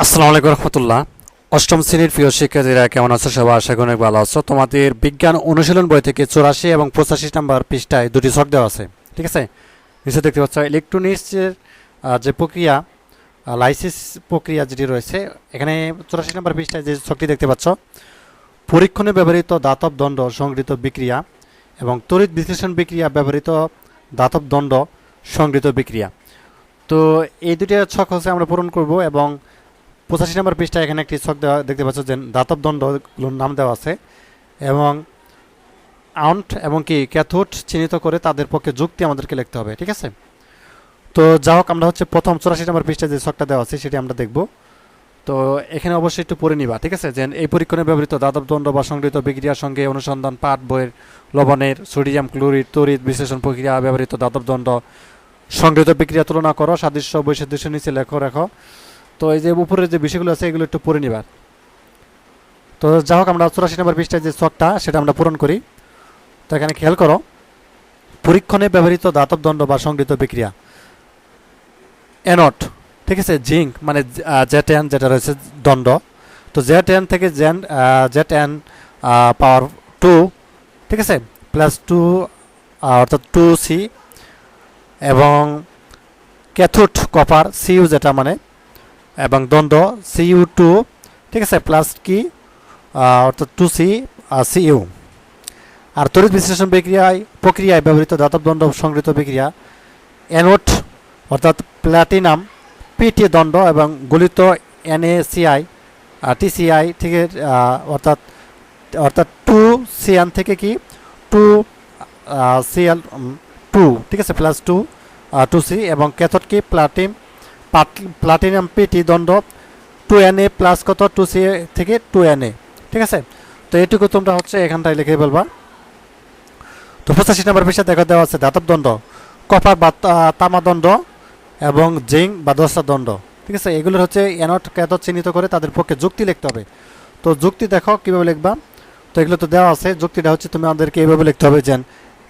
আসসালামু আলাইকুম রহমতুল্লাহ। অষ্টম শ্রেণির প্রিয় শিক্ষার্থীরা, কেমন আছো? সবাই আশা করি ভালো আছো। তোমাদের বিজ্ঞান অনুশীলন বই থেকে চুরাশি এবং পঁচাশি নাম্বার পৃষ্ঠায় দুটি ছক দেওয়া আছে। ঠিক আছে? নিচে দেখতে পাচ্ছ, ইলেকট্রনিক্সের যে প্রক্রিয়া লাইসিস প্রক্রিয়া যেটি রয়েছে, এখানে চুরাশি নাম্বার পৃষ্ঠায় যে ছকটি দেখতে পাচ্ছ, পরীক্ষণে ব্যবহৃত দাতব দণ্ড সংগৃহীত বিক্রিয়া এবং তড়িৎ বিশ্লেষণ বিক্রিয়া ব্যবহৃত দাতব দণ্ড সংগৃহীত বিক্রিয়া। তো এই দুটি ছক হচ্ছে আমরা পূরণ করব এবং পঁচাশি নম্বর পৃষ্ঠায় এখানে একটি ছক দেওয়া দেখতে পাচ্ছ যে দাতব দণ্ডগুলোর নাম দেওয়া আছে এবং আউন্ট এবং কি ক্যাথোড চিহ্নিত করে তাদের পক্ষে যুক্তি আমাদেরকে লিখতে হবে, ঠিক আছে? তো যা হোক, আমরা হচ্ছে প্রথম চুরাশি নম্বর পৃষ্ঠায় যে ছকটা দেওয়া আছে সেটি আমরা দেখব। তো এখানে অবশ্যই একটু পড়ে নিবা, ঠিক আছে? যে এই পরীক্ষণে ব্যবহৃত দাতব দণ্ড বা সংগৃহীত বিক্রিয়ার সঙ্গে অনুসন্ধান, পাঠ, বইয়ের লবণের, সোডিয়াম ক্লোরিড তড়িৎ বিশ্লেষণ প্রক্রিয়া, ব্যবহৃত দাতব দণ্ড সংগৃহীত বিক্রিয়া তুলনা করো, সাদৃশ্য বৈসাদৃশ্য নিচে লেখো, রেখো। তো এই যে উপরের যে বিষয়গুলো আছে, এগুলো একটু পড়ে নিবার তো যা হোক, আমরা চুরাশি নম্বর পৃষ্ঠায় যে ছকটা সেটা আমরা পূরণ করি। তো এখানে খেয়াল করো, পরীক্ষণে ব্যবহৃত দাতব দণ্ড বা সংগৃহীত বিক্রিয়া। অ্যানট ঠিক আছে? জিঙ্ক মানে জেট এন যেটা রয়েছে, দণ্ড। তো জেট এন থেকে জেন জেট এন পাওয়ার টু ঠিক আছে? প্লাস টু অর্থাৎ টু সি এবং ক্যাথুট কপার সিইউ যেটা মানে এবং দ্বন্দ্ব সিইউ টু ঠিক আছে প্লাস কি? অর্থাৎ টু সি সিইউ আর তড়িৎ বিশ্লেষণ বিক্রিয়ায়, প্রক্রিয়ায় ব্যবহৃত দাতব দণ্ড সংগৃহীত বিক্রিয়া অ্যানোট অর্থাৎ প্ল্যাটিনাম পিটি দণ্ড এবং গলিত এনএসিআই টিসিআই থেকে অর্থাৎ অর্থাৎ টু সিএন থেকে কি? টু সিএল টু ঠিক আছে প্লাস টু টু সি এবং ক্যাথোড কি? প্লাটিম প্লাটিনাম পিটি দণ্ড টু এন এ প্লাস কত? টু সি থেকে টু এন এ। ঠিক আছে? তো এটুকু তোমরা হচ্ছে এখানটায় লিখে ফেলবা। তো পঁচাশি নম্বর পৃষ্ঠা দেখা, দেওয়া আছে ধাতব দণ্ড, কপার বা তামা দণ্ড এবং জিঙ্ক বা দশটা দণ্ড। ঠিক আছে? এগুলোর হচ্ছে এনট ক্যাথোড চিহ্নিত করে তাদের পক্ষে যুক্তি লিখতে হবে। তো যুক্তি দেখো, কীভাবে লিখবা? তো এগুলো তো দেওয়া আছে, যুক্তিটা হচ্ছে তুমি আমাদেরকে এইভাবে লিখতে হবে যে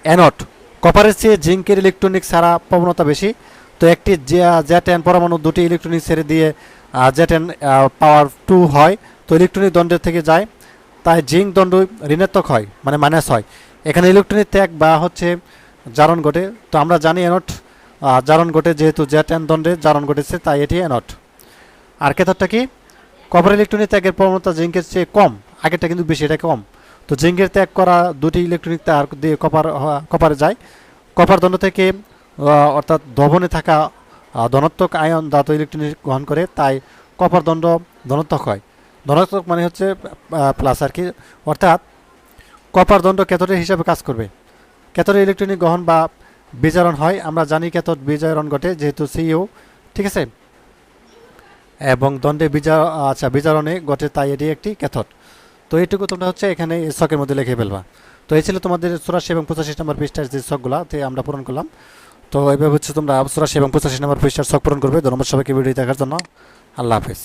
অ্যানট কপারের চেয়ে জিঙ্কের ইলেকট্রনিক ছাড়া প্রবণতা বেশি তো একটি জেট এন পরমাণু দুটি ইলেকট্রনিক ছেড়ে দিয়ে জেট এন পাওয়ার টু হয়, তো ইলেকট্রনিক দণ্ডের থেকে যায়। তাই জিঙ্ক দণ্ড ঋণাত্মক হয় মানে মাইনাস হয়। এখানে ইলেকট্রনিক ত্যাগ বা হচ্ছে জারণ ঘটে। তো আমরা জানি এনট জারণ ঘটে যেহেতু জেট এন দণ্ডে জারণ ঘটেছে, তাই এটি এনট আর কেতারটা কি? কপার ইলেকট্রনিক ত্যাগের প্রবণতা জিঙ্কের চেয়ে কম, আগেরটা কিন্তু বেশি, এটা কম। তো জিঙ্কের ত্যাগ করা দুটি ইলেকট্রনিক তার দিয়ে কপার কপারে যায়। কপার দণ্ড থেকে অর্থাৎ দভনে থাকা ধনাত্মক আয়ন ধাতু ইলেকট্রনিক গ্রহণ করে, তাই কপার দণ্ড ধনাত্মক হয়। ধনাত্মক মানে হচ্ছে প্লাস আর কি। অর্থাৎ কপার দণ্ড ক্যাথোডের হিসাবে কাজ করবে। ক্যাথোডে ইলেকট্রনিক গ্রহণ বা বিজারণ হয়। আমরা জানি ক্যাথোড বিজারণ ঘটে যেহেতু সিইউ ঠিক আছে? এবং দণ্ডে বিজা আচ্ছা বিজারণে ঘটে তাই এটি একটি ক্যাথোড। তো এইটুকু তোমরা হচ্ছে এখানে ছকের মধ্যে লিখে ফেলবা। তো এই ছিল তোমাদের চুরাশি এবং পঁচাশি নম্বর পৃষ্ঠার যে ছকগুলো, তে আমরা পূরণ করলাম। তো এভাবে হচ্ছে তোমরা চুরাশি এবং পঁচাশি নম্বর পৃষ্ঠার সক পূরণ করবে। ধন্যবাদ সবাইকে ভিডিও দেখার জন্য। আল্লাহ হাফিজ।